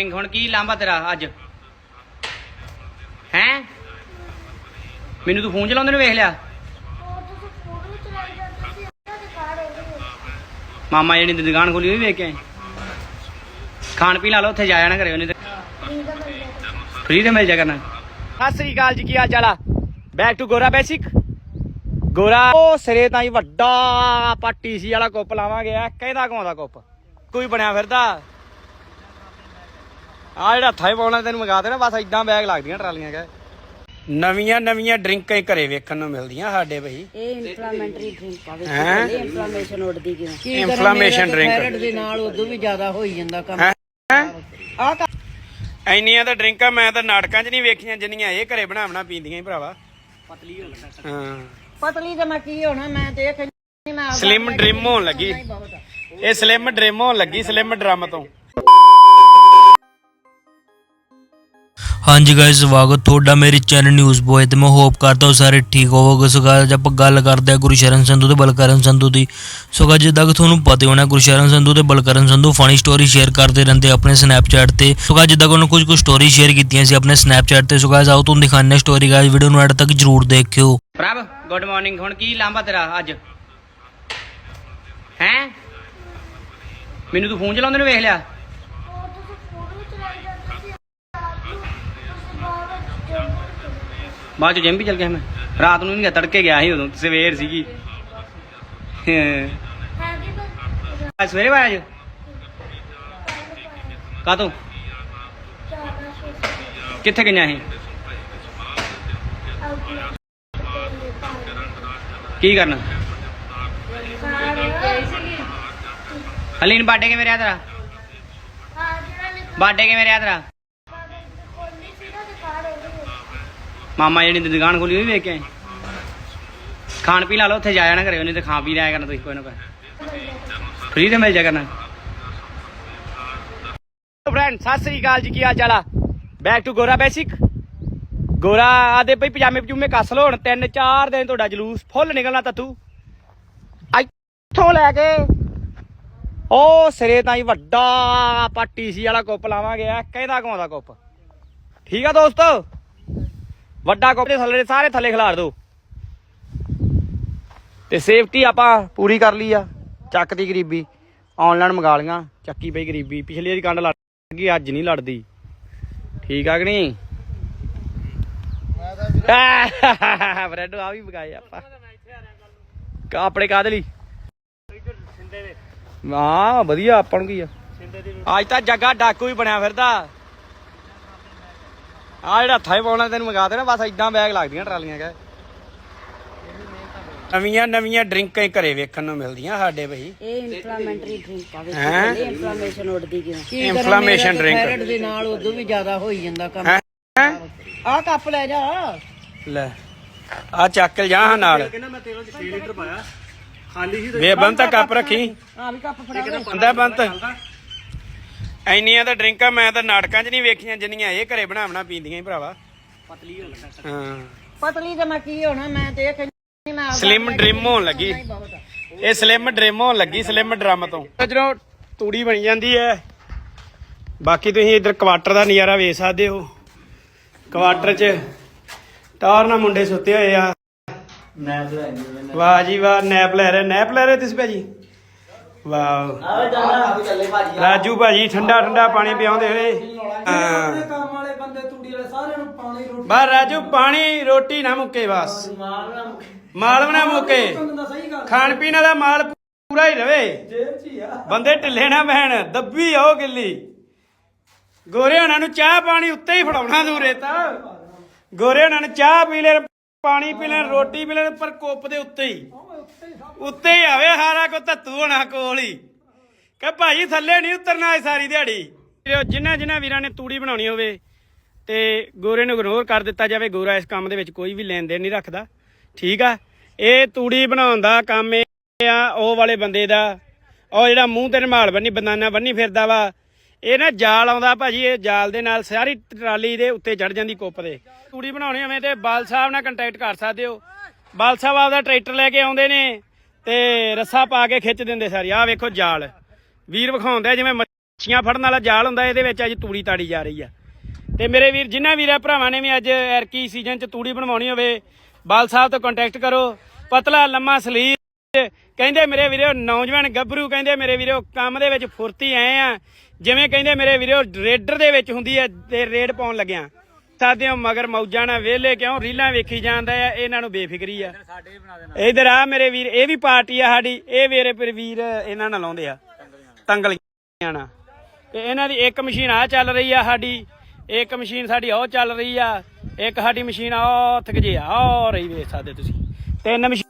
ਹੁਣ ਕੀ ਲਾਂਬਾ ਤੇਰਾ ਅੱਜ? ਹੈ? ਮੈਨੂੰ ਤੂੰ ਫੋਨ ਚਲਾਉਂਦੇ ਨੂੰ ਵੇਖ ਲਿਆ? ਮਾਮਾ ਜਿਹੜੀ ਦੀ ਦੁਕਾਨ ਖੋਲੀ ਉਹ ਵੇਖ ਕੇ ਆਏ। ਖਾਣ ਪੀਣ ਲਾ ਲਓ, ਉੱਥੇ ਜਾਇਆ ਨਾ ਕਰਿਓ, ਨਹੀਂ ਫ੍ਰੀ ਤੇ ਮਿਲ ਜਾ ਕਰਨਾ। ਸਤਿ ਸ੍ਰੀ ਅਕਾਲ ਜੀ, ਕੀ ਹਾਲ ਚਾਲ ਆ? Back to Gora basic Gora ਉਹ ਸਿਰੇ ਤਾਂ ਹੀ ਵੱਡਾ ਆਪਾਂ ਟੀਸੀ ਵਾਲਾ ਕੁੱਪ ਲਾਵਾਂਗੇ ਆ ਕਹਿੰਦਾ ਘੁਮਾਉਂਦਾ ਕੁੱਪ? ਕੋਈ ਬਣਿਆ ਫਿਰਦਾ? ਆ ਜਿਹੜਾ ਹੱਥਾਂ 'ਚ ਪਾਉਣਾ ਤੈਨੂੰ ਮੰਗਾ ਦੇਣਾ ਬਸ ਇਦਾਂ ਬੈਗ ਲੱਗਦੀਆਂ ਟਰਾਲੀਆਂ ਕਾ ਨਵੀਆਂ ਨਵੀਆਂ ਡਰਿੰਕਾਂ ਹੀ ਘਰੇ ਵੇਖਣ ਨੂੰ ਮਿਲਦੀਆਂ ਸਾਡੇ ਬਈ। ਇਹ ਇਨਫਲਾਮੇਟਰੀ ਡਰਿੰਕ ਆ? ਇਹ ਇਨਫਲਾਮੇਸ਼ਨ ਉੱਡਦੀ ਕਿਉਂ? ਕੀ Inflammation drink। ਥਾਇਰਾਇਡ ਦੇ ਨਾਲ ਉਦੋਂ ਵੀ ਜ਼ਿਆਦਾ ਹੋਈ ਜਾਂਦਾ ਕੰਮ। ਹੈਂ? ਆ ਇੰਨੀਆਂ ਤਾਂ ਡਰਿੰਕਾਂ ਮੈਂ ਤਾਂ ਨਾਟਕਾਂ 'ਚ ਨਹੀਂ ਵੇਖੀਆਂ ਜਿੰਨੀਆਂ ਇਹ ਘਰੇ ਬਣਾ ਬਣਾ ਪੀਂਦੀਆਂ ਹੀ ਭਰਾਵਾ। ਪਤਲੀ ਹੋ ਹਾਂ। ਪਤਲੀ ਤਾਂ ਮੈਂ ਕੀ ਹੋਣਾ ਮੈਂ ਤੇ ਇਹ ਕਹਿੰਦੀ ਮੈਂ ਸਲਿਮ ਡ੍ਰਿਮ ਹੋਣ ਲੱਗੀ। ਇਹ ਸਲਿਮ ਡ੍ਰਿਮ ਹੋਣ ਲੱਗੀ ਸਲਿਮ ਡਰਮ ਤੋਂ। ਹਾਂਜੀ ਗਾਇਸ ਸਵਾਗਤ ਤੁਹਾਡਾ ਮੇਰੇ ਚੈਨਲ ਨਿਊਜ਼ ਬੋਏ ਤੇ। ਮੈਂ ਹੋਪ ਕਰਦਾ ਹਾਂ ਸਾਰੇ ਠੀਕ ਹੋਵੋਗੇ। ਸੋ guys, ਆਪਾਂ ਗੱਲ ਕਰਦੇ ਹਾਂ ਗੁਰਸ਼ਰਨ ਸੰਧੂ ਤੇ ਬਲਕਰਨ ਸੰਧੂ ਦੀ। ਸੋ guys, ਜਿੱਦਾਂ ਕਿ ਤੁਹਾਨੂੰ ਪਤਾ ਹੋਣਾ ਗੁਰਸ਼ਰਨ ਸੰਧੂ ਤੇ Balkaran Sandhu funny story share ਕਰਦੇ ਰਹਿੰਦੇ ਆਪਣੇ ਸਨੈਪਚੈਟ ਤੇ। ਸੋ guys, ਜਿੱਦਾਂ ਕਿ ਉਹਨਾਂ ਕੁਝ ਕੁ ਸਟੋਰੀ ਸ਼ੇਅਰ ਕੀਤੀਆਂ ਸੀ ਆਪਣੇ ਸਨੈਪਚੈਟ ਤੇ। ਸੋ guys, ਆਓ ਤੁਹਾਨੂੰ ਦਿਖਾਉਂਦੇ ਸਟੋਰੀ ਗਾਇਸ ਵੀਡੀਓ ਨੂੰ ਐਡ ਤੱਕ ਜਰੂਰ ਦੇਖਿਓ। ਪ੍ਰਭ ਗੁੱਡ ਮਾਰਨਿੰਗ ਹੁਣ ਕੀ ਲਾਂਬਾ ਤੇਰਾ ਅੱਜ? ਹੈ? ਮੈਨੂੰ ਤੂੰ ਫੋਨ ਚਲਾਉਂਦੇ ਨੂੰ ਵੇਖ ਲਿਆ? ਬਾਅਦ ਵਿੱਚ ਬਾਅਦ ਚ ਜਿਮ ਵੀ ਚੱਲ ਗਿਆ ਮੈਂ ਰਾਤ ਨੂੰ ਨਹੀਂ ਗਿਆ ਤੜਕੇ ਗਿਆ ਸੀ ਉਦੋਂ ਸਵੇਰ ਸੀਗੀ ਹਾਂ। ਹੈਗੀ ਤਾਂ ਅੱਜ ਸਵੇਰੇ ਆਇਆ ਅੱਜ ਕਾਤੋਂ ਚਾਹਨਾ ਸ਼ੇਰ ਕਿੱਥੇ ਗਈਆਂ ਸੀ ਆਊਟਲੈਟ ਕੀ ਕਰਨਾ ਸਾਰੇ ਹਲੀਨ ਬਾਡੇ ਕਿਵੇਂ ਰਿਹਾ ਤੇਰਾ ਹਾਂ ਜਿਹੜਾ ਲਿਖਾ ਬਾਡੇ ਕਿਵੇਂ ਰਿਹਾ ਤੇਰਾ ਖੋਲੀ ਸੀ ਨਾ ਦੇ ਕਾਰਡ ਉਹਦੇ ਵਿੱਚ ਮਾਮਾ ਜਿਹੜੀ ਦੀ ਦੁਕਾਨ ਖੋਲੀ ਉਹ ਵੀ ਵੇਖ ਕੇ ਆਏ। ਖਾਣ ਪੀਣ ਵਾਲਾ ਉੱਥੇ ਜਾਇਆ ਨਾ ਕਰਿਓ, ਨਹੀਂ ਤੇ ਖਾ ਪੀ ਲਿਆ ਕਰਨਾ ਤੁਸੀਂ ਕੋਈ ਨਾ ਕੋਈ। ਫ੍ਰੀ ਤੇ ਮਿਲ ਜਾ ਕਰਨਾ। ਫਰੈਂਡ ਸਤਿ ਸ੍ਰੀ ਅਕਾਲ ਜੀ, ਕੀ ਹਾਲ ਚਾਲ ਆ? Back to Gora basic Gora ਆਦੇ ਭਈ ਪਜਾਮੇ ਪਜੂਮੇ ਕੱਸ ਲੋ ਹੁਣ, ਤਿੰਨ ਚਾਰ ਦਿਨ ਤੁਹਾਡਾ ਜਲੂਸ ਫੁੱਲ ਨਿਕਲਣਾ ਤੱਤੂ ਇੱਥੋਂ ਲੈ ਕੇ ਉਹ ਸਿਰੇ ਤਾਂ ਹੀ ਵੱਡਾ ਆਪਾਂ ਟੀਸੀ ਵਾਲਾ ਕੁੱਪ ਲਾਵਾਂਗੇ ਆ ਕਹਿੰਦਾ ਘੁਮਾਉਂਦਾ ਕੁੱਪ? ਠੀਕ ਆ ਦੋਸਤੋ? ਵੱਡਾ ਕੁੱਪ ਦੇ ਥੱਲੇ ਸਾਰੇ ਥੱਲੇ ਖਿਲਾਰ ਦੋ। ਤੇ ਸੇਫਟੀ ਆਪਾਂ ਪੂਰੀ ਕਰ ਲਈ ਆ। ਚੱਕਦੀ ਗਰੀਬੀ। ਆਨਲਾਈਨ ਮੰਗਾ ਲੀਆਂ ਚੱਕੀ ਪਈ ਗਰੀਬੀ। ਪਿਛਲੀ ਵਾਰੀ ਕੰਡ ਲੜ ਗਈ ਅੱਜ ਨਹੀਂ ਲੜਦੀ। ਠੀਕ ਆ ਕਿ ਨਹੀਂ? ਬ੍ਰੈਡ ਆ ਵੀ ਮਗਾਏ ਆਪਾਂ। ਕਾ ਆਪਣੇ ਕਾਹਦੇ ਲਈ? ਹਾਂ ਵਧੀਆ ਆਪਾਂ ਨੂੰ ਕੀ ਆ? ਅੱਜ ਤਾਂ ਜੱਗਾ ਡਾਕੂ ਹੀ ਬਣਿਆ ਫਿਰਦਾ। ਆ ਜਿਹੜਾ ਹੱਥਾਂ 'ਚ ਪਾਉਣਾ ਤੈਨੂੰ ਮੰਗਾ ਦੇਣਾ ਬਸ ਇਦਾਂ ਬੈਗ ਲੱਗਦੀਆਂ ਟਰਾਲੀਆਂ ਕਾ ਨਵੀਆਂ ਨਵੀਆਂ ਡਰਿੰਕਾਂ ਹੀ ਘਰੇ ਵੇਖਣ ਨੂੰ ਮਿਲਦੀਆਂ ਸਾਡੇ ਬਈ। ਇਹ ਇਨਫਲਾਮੇਟਰੀ ਡਰਿੰਕ ਆ ਹੈਂ? ਇਹ ਇਨਫਲਾਮੇਸ਼ਨ ਉੱਡਦੀ ਕਿਉਂ? ਕੀ Inflammation drink। ਥਾਇਰਾਇਡ ਦੇ ਨਾਲ ਉਦੋਂ ਵੀ ਜ਼ਿਆਦਾ ਹੋਈ ਜਾਂਦਾ ਕੰਮ। ਹੈਂ? ਆ ਕੱਪ ਲੈ ਜਾ। ਲੈ ਆ ਚੱਕ ਜਾ ਹਾਂ ਨਾਲ। ਕਹਿੰਦਾ ਮੈਂ ਤੇਰੇ ਚ 6 ਲੀਟਰ ਪਾਇਆ। ਖਾਲੀ ਸੀ ਵੇ ਬੰਦ ਤਾਂ ਕੱਪ ਰੱਖੀ। ਆ ਵੀ ਕੱਪ ਫੜਾ ਦੇ। ਬੰਦਾ ਬੰਦ ਇੰਨੀਆਂ ਤਾਂ ਡਰਿੰਕਾਂ ਮੈਂ ਤਾਂ ਨਾਟਕਾਂ 'ਚ ਨਹੀਂ ਵੇਖੀਆਂ ਜਿੰਨੀਆਂ ਇਹ ਘਰੇ ਬਣਾ ਬਣਾ ਪੀਂਦੀਆਂ ਹੀ ਭਰਾਵਾ। ਪਤਲੀ ਹੋ ਲੱਗਾ ਹਾਂ। ਪਤਲੀ ਤਾਂ ਮੈਂ ਕੀ ਹੋਣਾ ਮੈਂ ਤੇ ਇਹ ਕਹਿੰਦੀ ਮੈਂ ਆਪਦਾ ਸਲਿਮ ਡ੍ਰਿਮ ਹੋਣ ਲੱਗੀ। ਹੀ ਬਹੁਤ। ਆ। ਇਹ ਸਲਿਮ ਡ੍ਰਿਮ ਹੋਣ ਲੱਗੀ ਸਲਿਮ ਡਰਮ ਤੋਂ। ਜਦੋਂ ਤੂੜੀ ਬਣੀ ਜਾਂਦੀ ਹੈ ਬਾਕੀ ਤੁਸੀਂ ਇੱਧਰ ਕੁਆਟਰ ਦਾ ਨਜ਼ਾਰਾ ਵੇਖ ਸਕਦੇ ਹੋ। ਕੁਆਟਰ 'ਚ ਟਾਰ ਨਾਲ ਮੁੰਡੇ ਸੁੱਤੇ ਹੋਏ ਆ। ਵਾਹ ਜੀ ਵਾਹ ਨੈਪ ਲੈ ਰਹੇ ਨੈਪ ਲੈ ਰਹੇ ਤੁਸੀਂ ਭਾਜੀ? ਵਾਹ। ਰਾਜੂ ਭਾਜੀ ਠੰਡਾ ਠੰਡਾ ਪਾਣੀ ਪਿਆਉਂਦੇ ਹੋਏ ਹਾਂ। ਕੰਮ ਵਾਲੇ ਬੰਦੇ ਤੂੜੀ ਵਾਲੇ ਸਾਰਿਆਂ ਨੂੰ ਪਾਣੀ ਰੋਟੀ। ਬਸ ਰਾਜੂ ਪਾਣੀ ਰੋਟੀ ਨਾ ਮੁੱਕੇ ਬਸ। ਮਾਲ ਵੀ ਨਾ ਮੁੱਕੇ। ਦਾ ਸਹੀ ਗੱਲ। ਖਾਣ ਪੀਣ ਵਾਲਾ ਮਾਲ ਪੂਰਾ ਹੀ ਰਵੇ। ਜੇਬ ਚ ਹੀ ਆ। ਬੰਦੇ ਢਿੱਲੇ ਨਾ ਬਹਿਣ ਦੱਬੀ ਆਓ ਗਿੱਲੀ। ਗੋਰੇ ਹੋਣਾ ਨੂੰ ਚਾਹ ਪਾਣੀ ਉੱਤੇ ਹੀ ਫੜਾਉਣਾ ਦੂਰੇ ਤਾਂ। ਗੋਰੇ ਹੋਣਾ ਨੂੰ ਚਾਹ ਪੀ ਲੈਣ ਪਾਣੀ ਪੀ ਲੈਣ ਰੋਟੀ ਪੀ ਲੈਣ ਪਰ ਕੁੱਪ ਦੇ ਉੱਤੇ ਹੀ। ਉੱਤੇ ਹੀ ਆਵੇ ਹਾਰਾ ਕੋ ਧੱਤੂ ਹੋਣਾ ਕੋਲ ਹੀ। ਕਹ ਭਾਜੀ ਥੱਲੇ ਨਹੀਂ ਉਤਰਨਾ ਇਹ ਸਾਰੀ ਦਿਹਾੜੀ। ਜਿਨ੍ਹਾਂ ਜਿਨ੍ਹਾਂ ਵੀਰਾਂ ਨੇ ਤੂੜੀ ਬਣਾਉਣੀ ਹੋਵੇ ਤੇ ਗੋਰੇ ਨੂੰ ਇਗਨੋਰ ਕਰ ਦਿੱਤਾ ਜਾਵੇ, ਗੋਰਾ ਇਸ ਕੰਮ ਦੇ ਵਿੱਚ ਕੋਈ ਵੀ ਲੈਣ ਦੇਣ ਨਹੀਂ ਰੱਖਦਾ। ਠੀਕ ਆ? ਇਹ ਤੂੜੀ ਬਣਾਉਣ ਦਾ ਕੰਮ ਆ, ਉਹ ਵਾਲੇ ਬੰਦੇ ਦਾ। ਉਹ ਜਿਹੜਾ ਮੂੰਹ ਤੇ ਰਮਾਲ ਬੰਨੀ ਬੰਦਾਨਾ ਬੰਨੀ ਫਿਰਦਾ ਵਾ, ਇਹ ਨਾ ਜਾਲ ਆਉਂਦਾ ਭਾਜੀ, ਇਹ ਜਾਲ ਦੇ ਨਾਲ ਸਾਰੀ ਟਰਾਲੀ ਦੇ ਉੱਤੇ ਚੜ ਜਾਂਦੀ ਕੁੱਪ ਦੇ। ਤੂੜੀ ਬਣਾਉਣੀ ਹੋਵੇ ਤੇ ਬਾਲ ਸਾਹਿਬ ਨਾਲ ਕੰਟੈਕਟ ਕਰ ਸਕਦੇ ਹੋ। ਬਾਲ ਸਾਹਿਬ ਆਪਦਾ ਟਰੈਕਟਰ ਲੈ ਕੇ ਆਉਂਦੇ ਨੇ ਤੇ ਰੱਸਾ ਪਾ ਕੇ ਖਿੱਚ ਦਿੰਦੇ ਸਾਰੀ। ਆਹ ਵੇਖੋ ਜਾਲ। ਵੀਰ ਵਿਖਾਉਂਦੇ ਜਿਵੇਂ ਮੱਛੀਆਂ ਫੜਨ ਵਾਲਾ ਜਾਲ ਹੁੰਦਾ, ਇਹਦੇ ਵਿੱਚ ਅੱਜ ਤੂੜੀ ਤਾੜੀ ਜਾ ਰਹੀ ਆ। ਤੇ ਮੇਰੇ ਵੀਰ ਜਿਨ੍ਹਾਂ ਵੀਰਾਂ ਭਰਾਵਾਂ ਨੇ ਵੀ ਅੱਜ ਐਰਕੀ ਸੀਜ਼ਨ 'ਚ ਤੂੜੀ ਬਣਵਾਉਣੀ ਹੋਵੇ, ਬਾਲ ਸਾਹਿਬ ਤੋਂ ਕੰਟੈਕਟ ਕਰੋ। ਪਤਲਾ, ਲੰਮਾ ਸਲੀਰ ਕਹਿੰਦੇ ਮੇਰੇ ਵੀਰੋ, ਨੌਜਵਾਨ ਗੱਭਰੂ, ਕਹਿੰਦੇ ਮੇਰੇ ਵੀਰੋ, ਕੰਮ ਦੇ ਵਿੱਚ ਫੁਰਤੀ ਆਏ ਆ। ਜਿਵੇਂ ਕਹਿੰਦੇ ਮੇਰੇ ਵੀਰੋ, ਰੇਡਰ ਦੇ ਵਿੱਚ ਹੁੰਦੀ ਹੈ ਤੇ ਰੇਡ ਪਾਉਣ ਲੱਗਿਆ। ਸਾਦਿਓ ਮਗਰ ਮੌਜਾਂ ਨਾਲ ਵਿਹਲੇ ਕਿਉਂ? ਰੀਲਾਂ ਵੇਖੀ ਜਾਂਦਾ ਆ ਇਹਨਾਂ ਨੂੰ ਬੇਫਿਕਰੀ ਆ। ਇਧਰ ਆ ਮੇਰੇ ਵੀਰ ਇਹ ਵੀ ਪਾਰਟੀ ਆ ਸਾਡੀ ਇਹ ਮੇਰੇ ਪਰ ਵੀਰ ਇਹਨਾਂ ਨਾਲ ਲਾਉਂਦੇ ਆ। ਤੰਗਲੀਆਂ ਨਾਲ। ਤੇ ਇਹਨਾਂ ਦੀ ਇੱਕ ਮਸ਼ੀਨ ਆ ਚੱਲ ਰਹੀ ਆ ਸਾਡੀ ਇੱਕ ਮਸ਼ੀਨ ਸਾਡੀ ਉਹ ਚੱਲ ਰਹੀ ਆ ਇੱਕ ਸਾਡੀ ਮਸ਼ੀਨ ਆ ਉਹ ਥਕ ਜੇ ਆ ਉਹ ਰਹੀ ਵੇਖ ਸਕਦੇ ਤੁਸੀਂ। ਤਿੰਨ ਮਸ਼ੀਨਾਂ